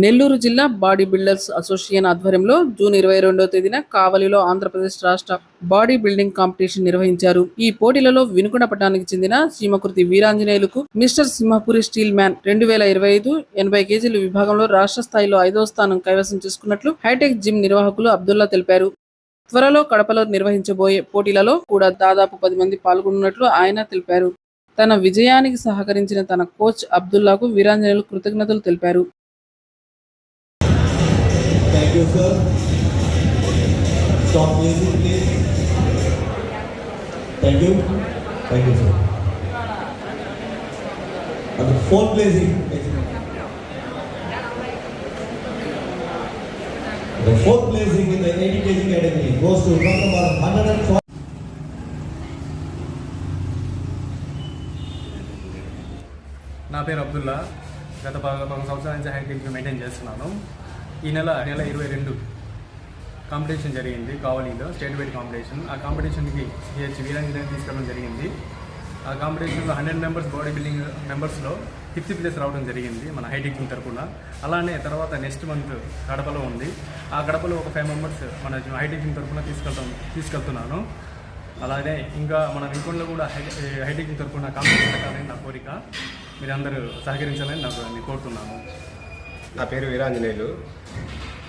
నెల్లూరు జిల్లా body builders association ఆధ్వర్యంలో June ఇరవై రెండవ తేదీన కావలిలో ఆంధ్రప్రదేశ్ రాష్ట్ర బాడీ బిల్డింగ్ కాంపిటీషన్ నిర్వహించారు. ఈ పోటీలలో వినుకొండ పట్టణానికి చెందిన సీమకృతి వీరాంజనేయులకు మిస్టర్ సింహపురి స్టీల్ మ్యాన్ రెండు వేల ఇరవై ఐదు ఎనభై కేజీల విభాగంలో రాష్ట్ర స్థాయిలో ఐదవ స్థానం కైవసం చేసుకున్నట్లు హైటెక్ జిమ్ నిర్వాహకులు అబ్దుల్లా తెలిపారు. త్వరలో కడపలో నిర్వహించబోయే పోటీలలో కూడా దాదాపు పది మంది పాల్గొన్నట్లు ఆయన తెలిపారు. తన విజయానికి సహకరించిన తన కోచ్ అబ్దుల్లాకు వీరాంజనేయులు కృతజ్ఞతలు తెలిపారు. Thank you, sir. Stop music, please. Thank you. Thank you, sir. And the fourth placing. The fourth placing in the 80 kg category goes to number 140. నా పేరు అబ్దుల్లా గత ప- పది సంవత్సరాల నుంచి హైటెక్ మెయింటైన్ చేస్తున్నాను ఈ నెల నెల ఇరవై రెండు కాంపిటీషన్ జరిగింది కావలిలో స్టేట్ వైడ్ కాంపిటీషన్. ఆ కాంపిటీషన్కి సిహెచ్ వీరంజనే తీసుకెళ్ళడం జరిగింది. ఆ కాంపిటీషన్లో హండ్రెడ్ మెంబర్స్ బాడీ బిల్డింగ్ మెంబర్స్లో ఫిఫ్త్ ప్లేస్ రావడం జరిగింది మన హైటెక్ టీమ్ తరపున. అలానే తర్వాత నెక్స్ట్ మంత్ కడపలో ఉంది. ఆ గడపలో ఒక ఫైవ్ మెంబర్స్ మన హైటెక్ టీమ్ తరపున తీసుకెళ్తాం తీసుకెళ్తున్నాను. అలాగే ఇంకా మన వినుకొండలో కూడా హై హైటెక్ టీమ్ తరపున కాంపిటీషన్ పెట్టాలని నా కోరిక. మీరందరూ సహకరించాలని నాకు కోరుతున్నాను. నా పేరు వీరాంజనేయులు.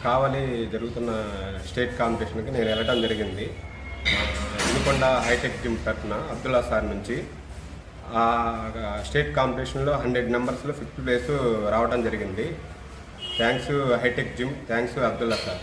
కావలి జరుగుతున్న స్టేట్ కాంపిటీషన్కి నేను వెళ్ళడం జరిగింది. వినుకొండ హైటెక్ జిమ్ తరఫున అబ్దుల్లా సార్ నుంచి. ఆ స్టేట్ కాంపిటీషన్లో హండ్రెడ్ నెంబర్స్లో ఫిఫ్త్ ప్లేస్ రావడం జరిగింది. Thanks hitech gym thanks Abdullah sir.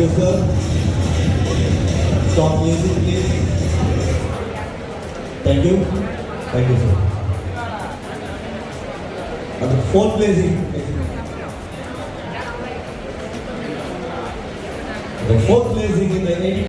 You, sir. Stop music, please. Thank you. Thank you, sir. The fourth placing. The fourth placing in the 80